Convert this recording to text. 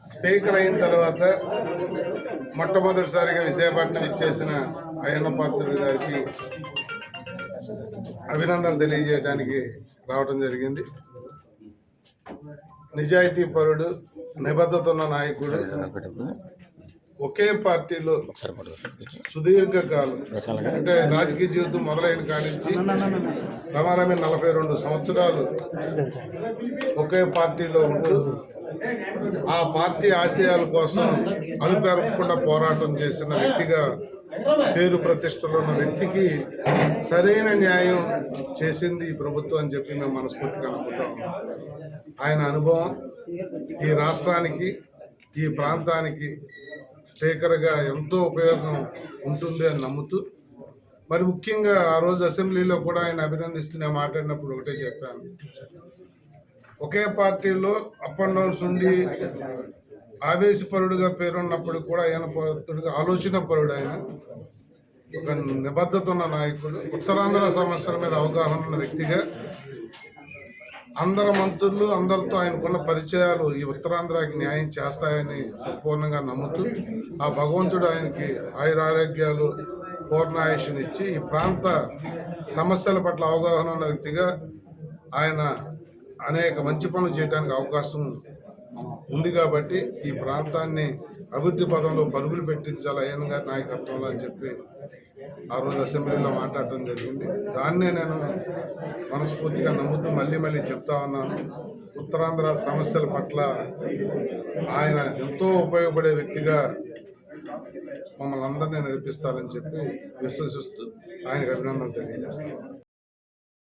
Speaker అయిన తర్వాత మొట్టమొదటిసారిగా విశాఖపట్నం ఇచ్చేసిన అయ్యన్న పాత్రుడి గారికి అభినందనలు తెలియజేయడానికి రావడం జరిగింది. నిజాయితీ పరుడు నిబద్ధత ఉన్న నాయకుడు ఒకే పార్టీలో సుదీర్ఘకాలం. అంటే రాజకీయ జీవితం మొదలైన కాడి నుంచి రమారమి నలభై రెండు సంవత్సరాలు ఒకే పార్టీలో ఉంటూ ఆ పార్టీ ఆశయాల కోసం అలుపెరగకుండా పోరాటం చేసిన వ్యక్తిగా పేరు ప్రతిష్టలు ఉన్న వ్యక్తికి సరైన న్యాయం చేసింది ఈ ప్రభుత్వం అని చెప్పి మేము మనస్ఫూర్తిగా నమ్ముతా ఉన్నాం. ఆయన అనుభవం ఈ రాష్ట్రానికి ఈ ప్రాంతానికి స్పీకర్గా ఎంతో ఉపయోగం ఉంటుంది అని నమ్ముతూ మరి ముఖ్యంగా ఆ రోజు అసెంబ్లీలో కూడా ఆయన అభినందిస్తూ నేను మాట్లాడినప్పుడు ఒకటే చెప్పాను. ఒకే పార్టీలో అప్ అండ్ డౌన్స్ ఉండి ఆవేశపరుడుగా పేరున్నప్పుడు కూడా ఆయన పరుడుగా ఆలోచన పరుడు ఆయన. ఒక నిబద్ధత ఉన్న నాయకుడు ఉత్తరాంధ్ర సమస్యల మీద అవగాహన ఉన్న వ్యక్తిగా అందరు మంత్రులు అందరితో ఆయనకున్న పరిచయాలు ఈ ఉత్తరాంధ్రకి న్యాయం చేస్తాయని సంపూర్ణంగా నమ్ముతూ ఆ భగవంతుడు ఆయనకి ఆయురారోగ్యాలు పూర్ణాయుషునిచ్చి ఈ ప్రాంత సమస్యల పట్ల అవగాహన ఉన్న వ్యక్తిగా ఆయన అనేక మంచి పనులు చేయడానికి అవకాశం ఉంది కాబట్టి ఈ ప్రాంతాన్ని అభివృద్ధి పదంలో పరుగులు పెట్టించాలి అయ్యన్ గారి నాయకత్వంలో అని చెప్పి ఆ రోజు అసెంబ్లీలో మాట్లాడటం జరిగింది. దాన్నే నేను మనస్ఫూర్తిగా నమ్ముతూ మళ్ళీ మళ్ళీ చెప్తా ఉన్నాను. ఉత్తరాంధ్ర సమస్యల పట్ల ఆయన ఎంతో ఉపయోగపడే వ్యక్తిగా మమ్మల్ని అందరినీ నడిపిస్తారని చెప్పి విశ్వసిస్తూ ఆయనకు అభినందనలు తెలియజేస్తాను